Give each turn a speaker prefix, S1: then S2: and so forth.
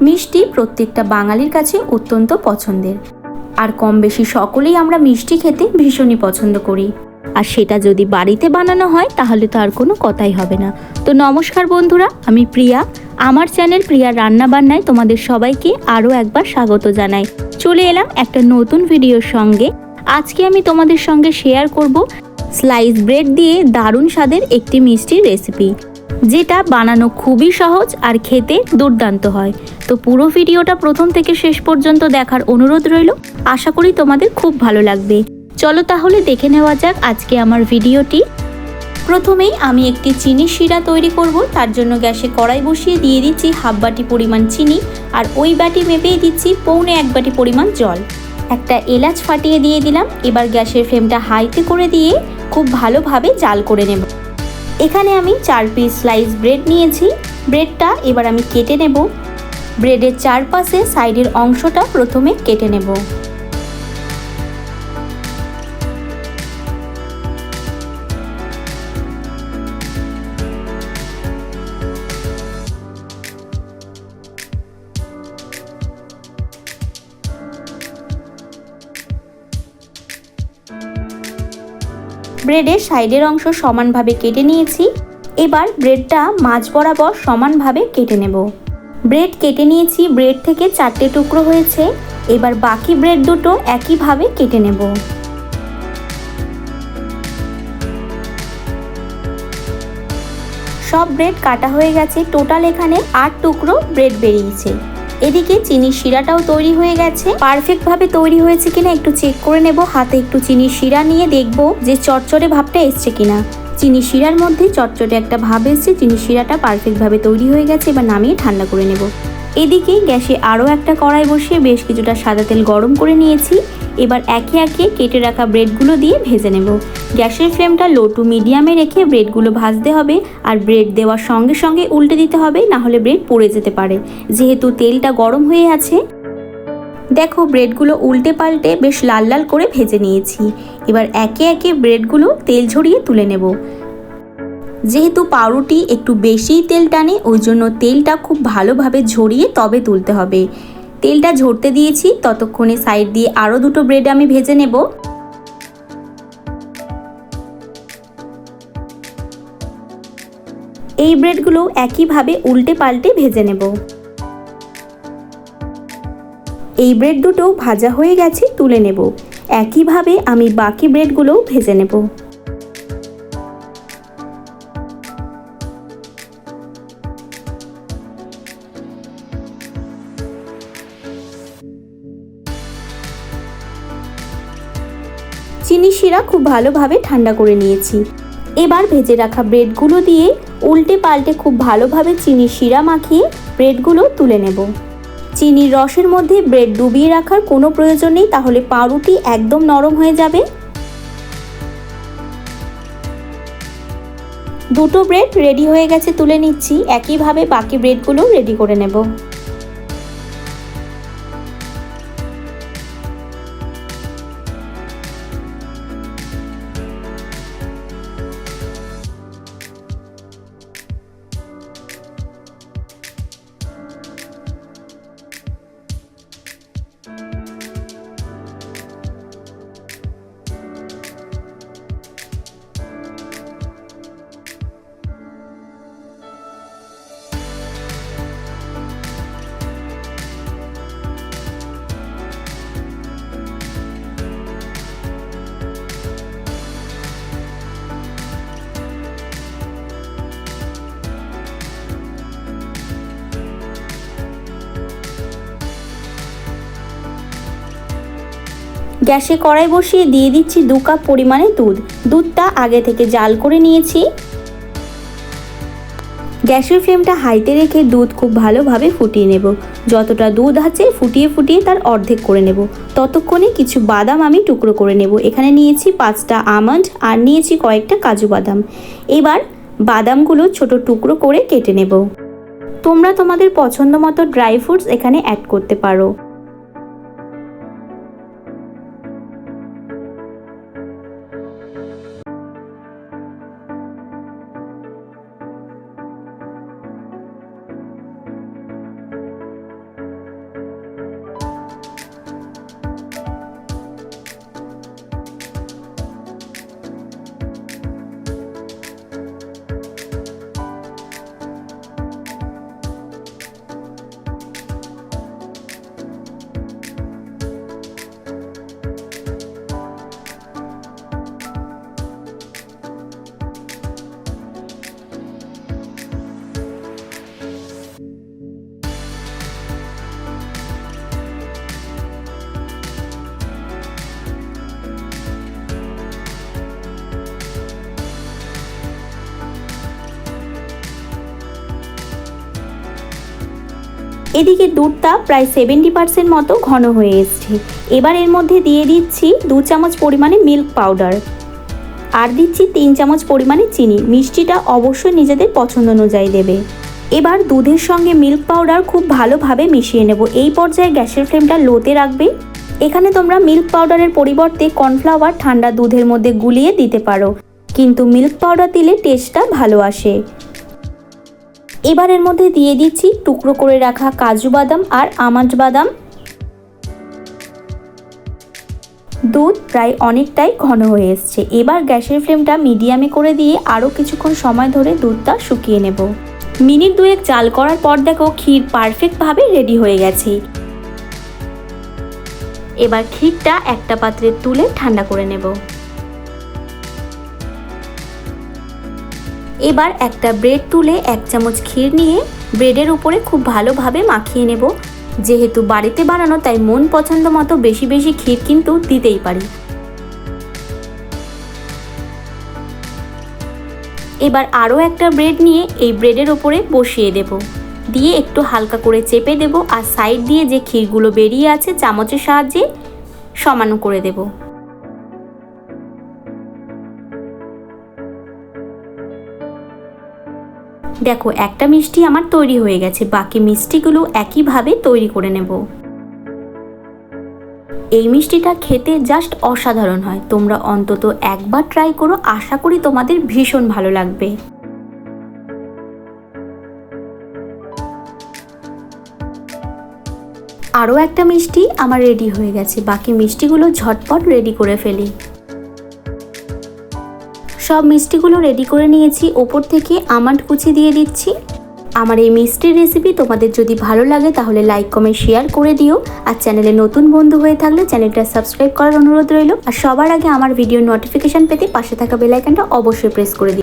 S1: মিষ্টি প্রত্যেকটা বাঙালির কাছে অত্যন্ত পছন্দের। আর কম বেশি সকলেই আমরা মিষ্টি খেতে ভীষণই পছন্দ করি। আর সেটা যদি বাড়িতে বানানো হয়, তাহলে তো আর কোনো কথাই হবে না। তো নমস্কার বন্ধুরা, আমি প্রিয়া। আমার চ্যানেল প্রিয়া রান্না বান্নায় তোমাদের সবাইকে আরও একবার স্বাগত জানাই। চলে এলাম একটা নতুন ভিডিওর সঙ্গে। আজকে আমি তোমাদের সঙ্গে শেয়ার করব স্লাইস ব্রেড দিয়ে দারুণ স্বাদের একটি মিষ্টির রেসিপি যেটা বানানো খুবই সহজ আর খেতে দুর্দান্ত হয়। তো পুরো ভিডিওটা প্রথম থেকে শেষ পর্যন্ত দেখার অনুরোধ রইল। আশা করি তোমাদের খুব ভালো লাগবে। চলো তাহলে দেখে নেওয়া যাক আজকে আমার ভিডিওটি। প্রথমেই আমি একটি চিনি শিরা তৈরি করব। তার জন্য গ্যাসে কড়াই বসিয়ে দিয়ে দিচ্ছি হাফ বাটি পরিমাণ চিনি আর ওই বাটি মেপেই দিচ্ছি পৌনে এক বাটি পরিমাণ জল। একটা এলাচ ফাটিয়ে দিয়ে দিলাম। এবার গ্যাসের ফ্লেমটা হাইতে করে দিয়ে খুব ভালোভাবে জাল করে নেব। এখানে আমি চার পিস স্লাইস ব্রেড নিয়েছি। ব্রেডটা এবার আমি কেটে নেব। ব্রেডের চারপাশে সাইডের অংশটা প্রথমে কেটে নেব। ব্রেডের সাইডের অংশ সমানভাবে কেটে নিয়েছি। এবার ব্রেডটা মাঝ বরাবর সমানভাবে কেটে নেব। ব্রেড কেটে নিয়েছি, ব্রেড থেকে চারটে টুকরো হয়েছে। এবার বাকি ব্রেড দুটো একইভাবে কেটে নেব। সব ব্রেড কাটা হয়ে গেছে। টোটাল এখানে আট টুকরো ব্রেড বেরিয়েছে। এদিকে চিনির শিরাটাও তৈরি হয়ে গেছে। পারফেক্ট ভাবে তৈরি হয়েছে কিনা একটু চেক করে নেব। হাতে একটু চিনির শিরা নিয়ে দেখব যে চটচটে ভাবটা এসছে কিনা। চিনি শিরার মধ্যে চটচটে একটা ভাব এসছে। চিনি শিরাটা পারফেক্টভাবে তৈরি হয়ে গেছে। এবার নামিয়ে ঠান্ডা করে নেব। এদিকে গ্যাসে আরও একটা কড়াই বসিয়ে বেশ কিছুটা সাদা তেল গরম করে নিয়েছি। এবার একে একে কেটে রাখা ব্রেডগুলো দিয়ে ভেজে নেব। গ্যাসের ফ্লেমটা লো টু মিডিয়ামে রেখে ব্রেডগুলো ভাজতে হবে আর ব্রেড দেওয়ার সঙ্গে সঙ্গে উল্টে দিতে হবে, না হলে ব্রেড পড়ে যেতে পারে। যেহেতু তেলটা গরম হয়ে আছে, দেখো ব্রেডগুলো উল্টে পাল্টে বেশ লাল লাল করে ভেজে নিয়েছি। এবার একে একে ব্রেডগুলো তেল ঝরিয়ে তুলে নেব। যেহেতু পাউরুটি একটু বেশিই তেল টানে, ওই জন্য তেলটা খুব ভালোভাবে ঝরিয়ে তবে তুলতে হবে। তেলটা ঝরতে দিয়েছি, ততক্ষণে সাইড দিয়ে আরও দুটো ব্রেড আমি ভেজে নেব। এই ব্রেডগুলো একইভাবে উল্টে পাল্টে ভেজে নেব। এই ব্রেড দুটো ভাজা হয়ে গেছে, তুলে নেব। একইভাবে আমি বাকি ব্রেডগুলোও ভেজে নেব। চিনি শিরা খুব ভালোভাবে ঠান্ডা করে নিয়েছি। এবার ভেজে রাখা ব্রেডগুলো দিয়ে উল্টে পাল্টে খুব ভালোভাবে চিনি শিরা মাখিয়ে ব্রেডগুলো তুলে নেব। চিনির রসের মধ্যে ব্রেড ডুবিয়ে রাখার কোনো প্রয়োজন নেই, তাহলে পাউরুটি একদম নরম হয়ে যাবে। দুটো ব্রেড রেডি হয়ে গেছে, তুলে নিচ্ছি। একইভাবে বাকি ব্রেডগুলো রেডি করে নেব। গ্যাসে কড়াই বসিয়ে দিয়ে দিচ্ছি দু কাপ পরিমাণে দুধ। দুধটা আগে থেকে জাল করে নিয়েছি। গ্যাসের ফ্লেমটা হাইতে রেখে দুধ খুব ভালোভাবে ফুটিয়ে নেব। যতটা দুধ আছে ফুটিয়ে ফুটিয়ে তার অর্ধেক করে নেব। ততক্ষণে কিছু বাদাম আমি টুকরো করে নেব। এখানে নিয়েছি পাঁচটা আমন্ড আর নিয়েছি কয়েকটা কাজু বাদাম। এবার বাদামগুলো ছোট টুকরো করে কেটে নেব। তোমরা তোমাদের পছন্দ মতো ড্রাই ফ্রুটস এখানে অ্যাড করতে পারো। এদিকে দুধটা প্রায় সেভেন্টি পার্সেন্ট মতো ঘন হয়ে এসছে। এবার এর মধ্যে দিয়ে দিচ্ছি দু চামচ পরিমাণে মিল্ক পাউডার আর দিচ্ছি তিন চামচ পরিমাণে চিনি। মিষ্টিটা অবশ্যই নিজেদের পছন্দ অনুযায়ী দেবে। এবার দুধের সঙ্গে মিল্ক পাউডার খুব ভালোভাবে মিশিয়ে নেব। এই পর্যায়ে গ্যাসের ফ্লেমটা লোতে রাখবে। এখানে তোমরা মিল্ক পাউডারের পরিবর্তে কর্নফ্লাওয়ার ঠান্ডা দুধের মধ্যে গুলিয়ে দিতে পারো। কিন্তু মিল্ক পাউডার দিলে টেস্টটা ভালো আসে। এবার এর মধ্যে দিয়ে দিচ্ছি টুকরো করে রাখা কাজু বাদাম আর আমন্ড বাদাম। দুধ প্রায় অনেকটাই ঘন হয়ে এসছে। এবার গ্যাসের ফ্লেমটা মিডিয়ামে করে দিয়ে আরও কিছুক্ষণ সময় ধরে দুধটা শুকিয়ে নেব। মিনিট দুয়েক চাল করার পর দেখো ক্ষীর পারফেক্টভাবে রেডি হয়ে গেছে। এবার ক্ষীরটা একটা পাত্রে তুলে ঠান্ডা করে নেব। এবার একটা ব্রেড তুলে এক চামচ ক্ষীর নিয়ে ব্রেডের উপরে খুব ভালোভাবে মাখিয়ে নেব। যেহেতু বাড়িতে বানানো, তাই মন পছন্দ মতো বেশি বেশি ক্ষীর কিন্তু দিতেই পারি। এবার আরও একটা ব্রেড নিয়ে এই ব্রেডের ওপরে বসিয়ে দেব। দিয়ে একটু হালকা করে চেপে দেব আর সাইড দিয়ে যে ক্ষীরগুলো বেরিয়ে আছে, চামচের সাহায্যে সমান করে দেবো। দেখো, একটা মিষ্টি আমার তৈরি হয়ে গেছে, বাকি মিষ্টিগুলো একইভাবে তৈরি করে নেব। এই মিষ্টিটা খেতে জাস্ট অসাধারণ হয়, তোমরা অন্তত একবার ট্রাই করো, আশা করি তোমাদের ভীষণ ভালো লাগবে। আরও একটা মিষ্টি আমার রেডি হয়ে গেছে, বাকি মিষ্টিগুলো ঝটপট রেডি করে ফেলি। সব মিষ্টিগুলো রেডি করে নিয়েছি। ওপর থেকে আমান্ড কুচি দিয়ে দিচ্ছি। আমার এই মিষ্টির রেসিপি তোমাদের যদি ভালো লাগে, তাহলে লাইক কমেন্ট শেয়ার করে দিও। আর চ্যানেলে নতুন বন্ধু হয়ে থাকলে চ্যানেলটা সাবস্ক্রাইব করার অনুরোধ রইল। আর সবার আগে আমার ভিডিও নোটিফিকেশান পেতে পাশে থাকা বেলাইকানটা অবশ্যই প্রেস করে দিও।